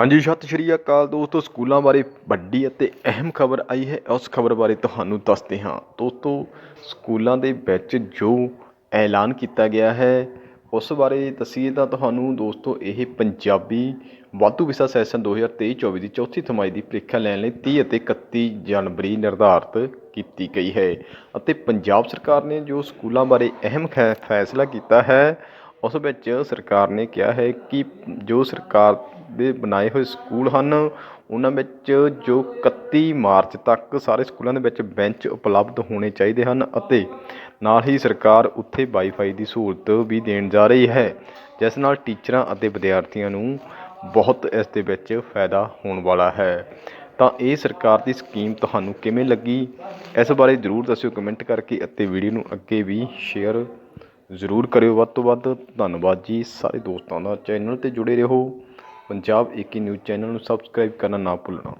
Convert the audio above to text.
ਹਾਂਜੀ, ਸਤਿ ਸ਼੍ਰੀ ਅਕਾਲ ਦੋਸਤੋ। ਸਕੂਲਾਂ ਬਾਰੇ ਵੱਡੀ ਅਤੇ ਅਹਿਮ ਖਬਰ ਆਈ ਹੈ। ਉਸ ਖਬਰ ਬਾਰੇ ਤੁਹਾਨੂੰ ਦੱਸਦੇ ਹਾਂ। ਦੋਸਤੋ, ਸਕੂਲਾਂ ਦੇ ਵਿੱਚ ਜੋ ਐਲਾਨ ਕੀਤਾ ਗਿਆ ਹੈ, ਉਸ ਬਾਰੇ ਦੱਸੀਏ ਤਾਂ ਤੁਹਾਨੂੰ ਦੋਸਤੋ, ਇਹ ਪੰਜਾਬੀ ਵਾਧੂ ਵਿਸ਼ਾ ਸੈਸ਼ਨ 2023-24 ਦੀ ਚੌਥੀ ਥਮਾਈ ਦੀ ਪ੍ਰੀਖਿਆ ਲੈਣ ਲਈ 30 ਅਤੇ 31 ਜਨਵਰੀ ਨਿਰਧਾਰਤ ਕੀਤੀ ਗਈ ਹੈ। ਅਤੇ ਪੰਜਾਬ ਸਰਕਾਰ ਨੇ ਜੋ ਸਕੂਲਾਂ ਬਾਰੇ ਅਹਿਮ ਖੈ- ਫੈਸਲਾ ਕੀਤਾ ਹੈ, ਉਸ ਵਿੱਚ ਸਰਕਾਰ ਨੇ ਕਿਹਾ ਹੈ ਕਿ ਜੋ ਸਰਕਾਰ ਦੇ ਬਣਾਏ ਹੋਏ ਸਕੂਲ ਹਨ। ਉਹਨਾਂ ਵਿੱਚ ਜੋ 31 ਮਾਰਚ ਤੱਕ ਸਾਰੇ ਸਕੂਲਾਂ ਦੇ ਵਿੱਚ ਬੈਂਚ ਉਪਲਬਧ ਹੋਣੇ ਚਾਹੀਦੇ ਹਨ ਅਤੇ ਨਾਲ ਹੀ ਸਰਕਾਰ ਉੱਥੇ ਵਾਈਫਾਈ ਦੀ ਸਹੂਲਤ ਵੀ ਦੇਣ ਜਾ ਰਹੀ ਹੈ, ਜਿਸ ਨਾਲ ਟੀਚਰਾਂ ਅਤੇ ਵਿਦਿਆਰਥੀਆਂ ਨੂੰ ਬਹੁਤ ਇਸ ਦੇ ਵਿੱਚ ਫਾਇਦਾ ਹੋਣ ਵਾਲਾ ਹੈ। ਤਾਂ ਇਹ ਸਰਕਾਰ ਦੀ ਸਕੀਮ ਤੁਹਾਨੂੰ ਕਿਵੇਂ ਲੱਗੀ? ਇਸ ਬਾਰੇ ਜ਼ਰੂਰ ਦੱਸਿਓ ਕਮੈਂਟ ਕਰਕੇ ਅਤੇ ਵੀਡੀਓ ਨੂੰ ਅੱਗੇ ਵੀ ਸ਼ੇਅਰ ਜ਼ਰੂਰ ਕਰਿਓ। ਵੱਧ ਤੋਂ ਵੱਧ ਧੰਨਵਾਦ ਜੀ। ਸਾਰੇ ਦੋਸਤਾਂ ਦਾ ਚੈਨਲ ਤੇ ਜੁੜੇ ਰਹੋ। ਪੰਜਾਬ ਏਕੀ ਨਿਊਜ਼ ਚੈਨਲ ਨੂੰ ਸਬਸਕ੍ਰਾਈਬ ਕਰਨਾ ਨਾ ਭੁੱਲਣਾ।